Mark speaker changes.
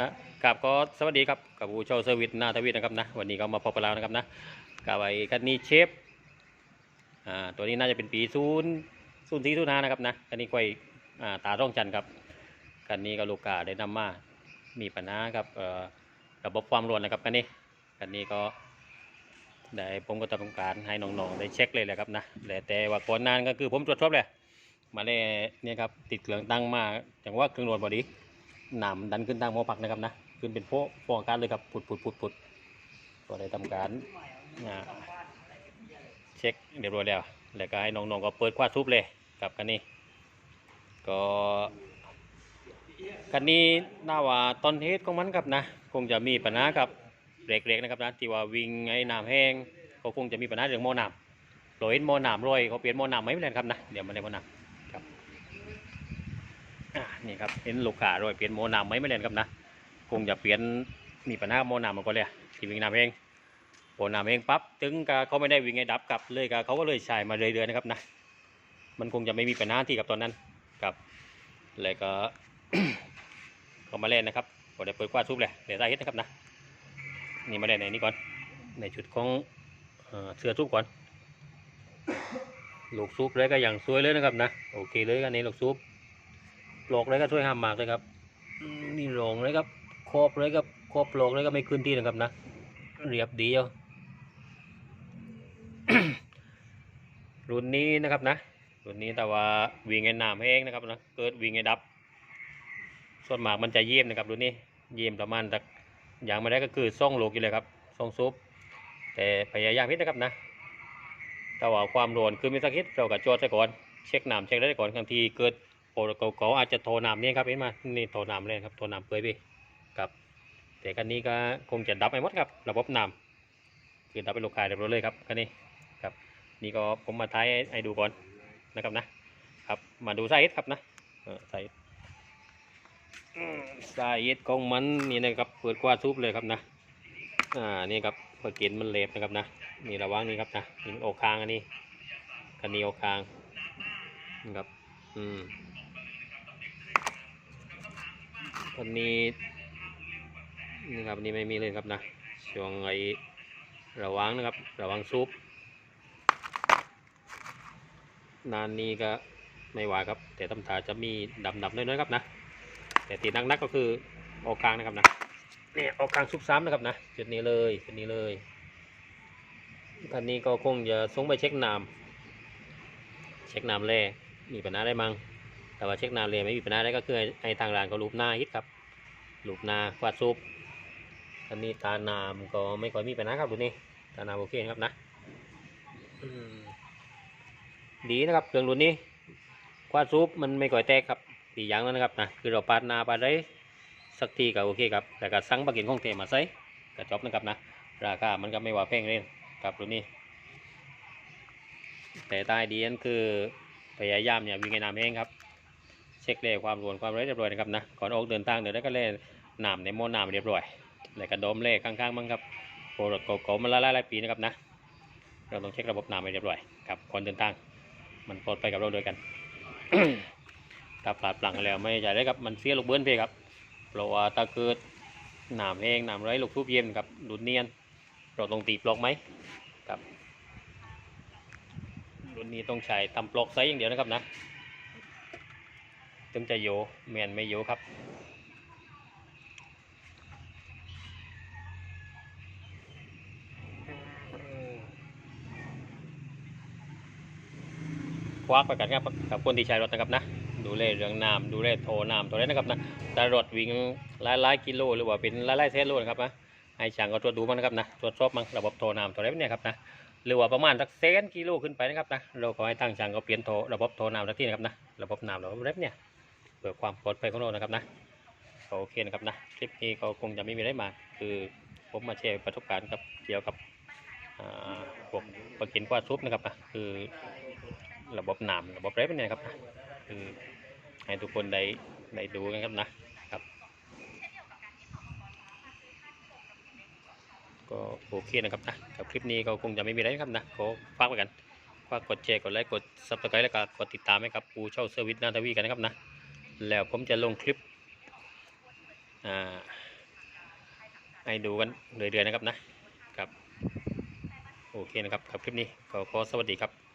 Speaker 1: อะกับก็สวัสดีครับกับผู้ช่าเซอร์วิสนาทวิทนะครับนะวันนี้ก็มาพบกันแล้วนะครับนะกับไอ้คันนี้เชฟอ่าตัวนี้น่าจะเป็นปีศูนย์ศูนย์สี่ศูนย์ห้านะครับนะคันนี้ค่อยอ่าตาร่องจันทร์ครับคันนี้ก็ลูกค้าได้นำมามีปัญหาครับเอ่อระบบความร้อนนะครับคันนี้คันนี้ก็ได้ผมก็ทำการให้น้องๆได้เช็คเลยแหละครับนะแต่ว่าก่อนนานก็คือผมตรวจสอบเลยมาเลยเนี่ยครับติดเครื่องตั้งมาจังว่าเครื่องร้อนพอดี หนามดันขึ้นทางหมอผักนะครับนะขึ้นเป็นโพฟองการเลยครับผุดผุดผุดผุดก็ได้ทำการเช็คเรียบร้อยแล้วแล้วก็ให้น้องๆก็เปิดคว้าทุบเลยกับกันนี้ก็กันนี้น่าว่าตอนเทสของมันครับนะ คงจะมีปัญหากับเล็กๆนะครับนะที่ว่าวิ่งไอ้น้ำแห้งก็คงจะมีปัญหาเรื่องหม้อน้ำโรยหม้อน้ำโรยเขาเปลี่ยนหม้อน้ำไหมไม่เป็นครับนะเดี๋ยวมาในหม้อน้ำ นี่ครับเห็นลูกค้าด้วยเปลี่ยนโมนามไหมไม่เล่นครับนะคงจะเปลี่ยนมีปัญหาโมนามมาก่อนเลยที่วิ่งน้ำเองโอนามเองปั๊บถึงกับเขาไม่ได้วิ่งไงดับกลับเลยกับเขาก็เลยใช้มาเรื่อยๆนะครับนะมันคงจะไม่มีปัญหาที่กับตอนนั้นกับเลยก็ก็มาเล่นนะครับก็ได้เปิดกว้าทุบเลยเดี๋ยวได้เห็นนะครับนะนี่มาเล่นในนี้ก่อนในชุดของเอ่อเสื้อทุบก่อนลูกซุปเลยก็อย่างสวยเลยนะครับนะโอเคเลยกันนี้ลูกซุป โลอกเลยก็ช่วยห้ามหมากเลยครับนี่โรงเลยครับครอบเลยครับครอบโลอกเลยก็ไม่ขึ้นที่นะครับนะเรียบดีเอารุ่นนี้นะครับนะรุ่นนี้แต่ว่าวิ่งไงน้ำแห้งนะครับนะเกิดวิ่งไงดับ ส่วนหมากมันจะเยี่ยมนะครับรุ่นนี้เยี่ยมประมาณสักอย่างมาได้ก็คือซ่องโลกอยู่เลยครับซ่องซุปแต่พยายามพิดนะครับนะแต่ว่าความร้อนคือมีสักนิดเราก็จอดซะก่อนเช็คน้ำเช็คได้ก่อนบางทีเกิด เก่าอาจจะโทรนำนี่ครับเห็นไหมนี่โทรนำเลยครับโทรนำเปยพี่ครับแต่คันนี้ก็คงจะดับไปหมดครับ ระบบนำคือดับไปลูกค้าเรียบร้อยเลยครับคันนี้ครับ นี่ก็ผมมาท้ายให้ดูก่อนนะครับนะครับ มาดูสาเหตุครับนะเออสาเหตุอืมสาเหตุของมันนี่นะครับเปิดกว้าซุปเลยครับนะอ่านี่ครับเพื่อกินมันเล็บนะครับนะนี่ระวังนี่ครับนะนี่มันอคางอันนี้คันนี้ออคางนะครับอืม วันนี้นี่ครับนี้ไม่มีเลยครับนะช่วงไอระวังนะครับ ระวังซุปนานนี้ก็ไม่ไหวครับ แต่ตำถาจะมีดำๆน้อยๆครับนะ แต่ตีนักๆก็คือออกกลางนะครับนะเนี่ยออกกลางซุปซ้ำนะครับนะจุดนี้เลยจุดนี้เลยคันนี้ก็คงจะส่งไปเช็คน้ำเช็คน้ำแร่มีปัญหาอะไรมั้ง แต่ว่าเช็คนาเรียนไม่มีปัญหาอะไรก็คือไอ้ทางร้านก็รูปหน้าฮิตครับรูปหน้ากวาดซุปอันนี้ตานามก็ไม่ค่อยมีปัญหาครับดูนี่ตานามโอเคนะครับนะดีนะครับเครื่องรุ่นนี้กวาดซุปมันไม่ค่อยแตกครับตีอย่างนั้นนะครับนะคือเราปาดหนาปาดได้สักทีก็โอเคครับแต่ก็สั่งปลากินของเทมาใส่ก็จบนะครับนะราคามันก็ไม่ว่าแพงเลยครับรุ่นนี้ แต่ใต้ดีนั่นคือพยายามเนี่ยวิ่งไงน้ำเองครับ ช็คเลยความรวนความเรียบร้อยนะครับนะก่อนออกเดินทางเดี๋ยวได้ก็เล่นน้ำในโมน้ำเรียบร้อยแล้วก็โดมเล่ข้างๆมั้งครับโปรดโกๆมันละลายหลายปีนะครับนะเราต้องเช็คระบบน้ำให้เรียบร้อยครับก่อนเดินทาง มันปลอดภัยกับเราด้วยกันถ้าปลาดปลังแล้วไม่ใช่ได้ครับมันเสียลูกเบิ้ลเพครับเพราะว่าถ้าเกิดน้ำแห้งน้ำไรลูกทุบเย็นครับดุดเนียนเราต้องตีปลอกไหมครับรุ่นนี้ต้องใช้ทำปลอกไซส์อย่างเดียวนะครับนะ ถึงจะโยแมนไม่โยครับควักไปกันครับกับคนที่ใช้รถนะครับนะ ดูแลเรื่องน้ำดูแลโทรน้ำตัวนี้นะครับนะแต่รถวิ่งหลายหลายๆกิโลหรือว่าเป็นหลายหลายๆเซนโลนะครับนะให้ช่างก็ตรวจดูมันนะครับนะตรวจสอบมันระบบโทรน้ำตัวนี้เนี่ยครับนะหรือว่าประมาณสักเซนกิโลขึ้นไปนะครับนะเราขอให้ตั้งช่างก็เปลี่ยนโทระบบโทรน้ำทักที่นะครับนะระบบน้ำระบบเล็บเนี่ย เพื่อความปลอดภัยของเรานะครับนะโอเคนะครับนะคลิปนี้ก็คงจะไม่มีอะไรมากคือผมมาแชร์ประสบการณ์กับเกี่ยวกับพวกปลากินกวาซุปนะครับนะคือระบบน้ำระบบเรฟเนี่ยครับนะคือให้ทุกคนได้ได้ดูกันครับนะครับ ก็โอเคนะครับนะกับคลิปนี้ก็คงจะไม่มีอะไรครับนะขอฝากไว้กันฝากกดแชร์กดไลค์กดซับสไครต์แล้วก็กดติดตามให้กับผู้เช่าเซอร์วิสนาทวีกันนะครับนะ แล้วผมจะลงคลิปให้ดูกันเรื่อยๆนะครับนะครับ โอเคนะครับครับคลิปนี้ขอขอสวัสดีครับ